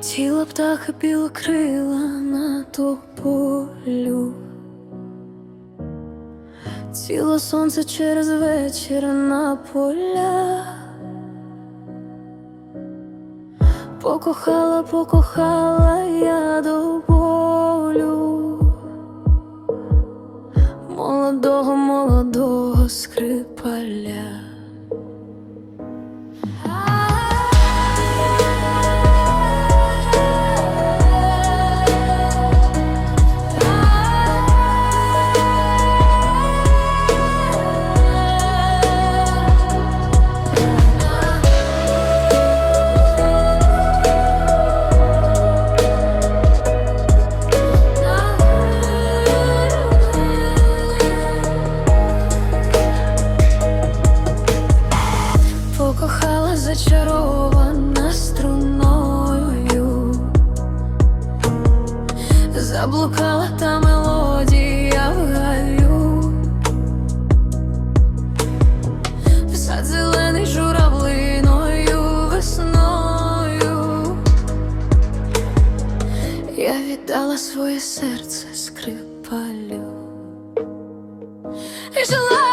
Тіло птаха білокрила на тополю. Ціло сонце через вечір на поля. Покохала, покохала я до болю. Молодого, молодого скрипаля зачарована струною, заблукала та мелодія в гаю, в сад зелений журавлиною весною. Я віддала своє серце скрипалю. І жила